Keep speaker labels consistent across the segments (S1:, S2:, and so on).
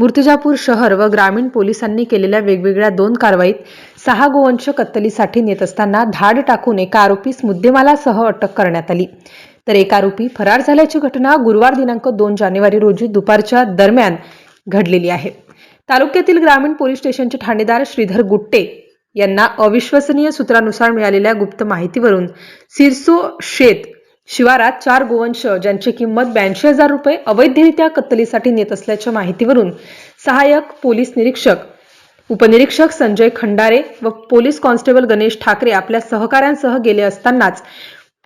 S1: मूर्तिजापूर शहर व ग्रामीण पोलिसांनी केलेल्या वेगवेगळ्या दोन कारवाईत सहा गोवंश कत्तलीसाठी नेत असताना धाड टाकून एका आरोपीस मुद्देमालासह अटक करण्यात आली. तर एक आरोपी फरार झाल्याची घटना गुरुवार दिनांक दोन जानेवारी रोजी दुपारच्या दरम्यान घडलेली आहे. तालुक्यातील ग्रामीण पोलीस स्टेशनचे ठाणेदार श्रीधर गुट्टे यांना अविश्वसनीय सूत्रानुसार मिळालेल्या गुप्त माहितीवरून सिरसो शेत शिवारात चार गोवंश ज्यांची किंमत ब्याऐंशी हजार रुपये अवैधरित्या कत्तलीसाठी नेत असल्याच्या माहितीवरून सहाय्यक पोलीस निरीक्षक उपनिरीक्षक संजय खंडारे व पोलीस कॉन्स्टेबल गणेश ठाकरे आपल्या सहकाऱ्यांसह गेले असतानाच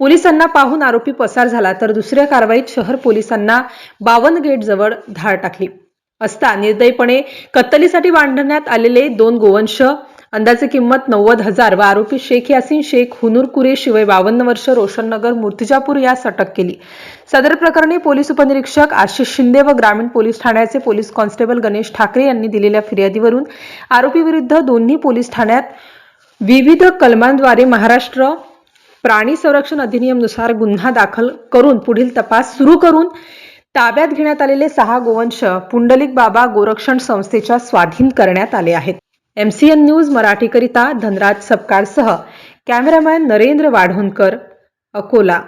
S1: पोलिसांना पाहून आरोपी पसार झाला तर दुसऱ्या कारवाईत शहर पोलिसांना बावन गेट जवळ धाड टाकली. असता निर्दयीपणे कत्तलीसाठी बांधण्यात आलेले दोन गोवंश अंदाजे किंमत नव्वद हजार व आरोपी शेख यासीन शेख हुनूर कुरे शिवाय बावन्न वर्ष रोशननगर मूर्तिजापूर यास अटक केली. सदर प्रकरणी पोलीस उपनिरीक्षक आशिष शिंदे व ग्रामीण पोलीस ठाण्याचे पोलीस कॉन्स्टेबल गणेश ठाकरे यांनी दिलेल्या फिर्यादीवरून आरोपी विरुद्ध दोन्ही पोलीस ठाण्यात विविध कलमांद्वारे महाराष्ट्र प्राणी संरक्षण अधिनियमनुसार गुन्हा दाखल करून पुढील तपास सुरू करून ताब्यात घेण्यात आलेले सहा गोवंश पुंडलिक बाबा गोरक्षण संस्थेच्या स्वाधीन करण्यात आले आहेत. एमसीएन न्यूज मराठीकरिता धनराज सपकाळसह कॅमेरामॅन नरेंद्र वाढोणकर अकोला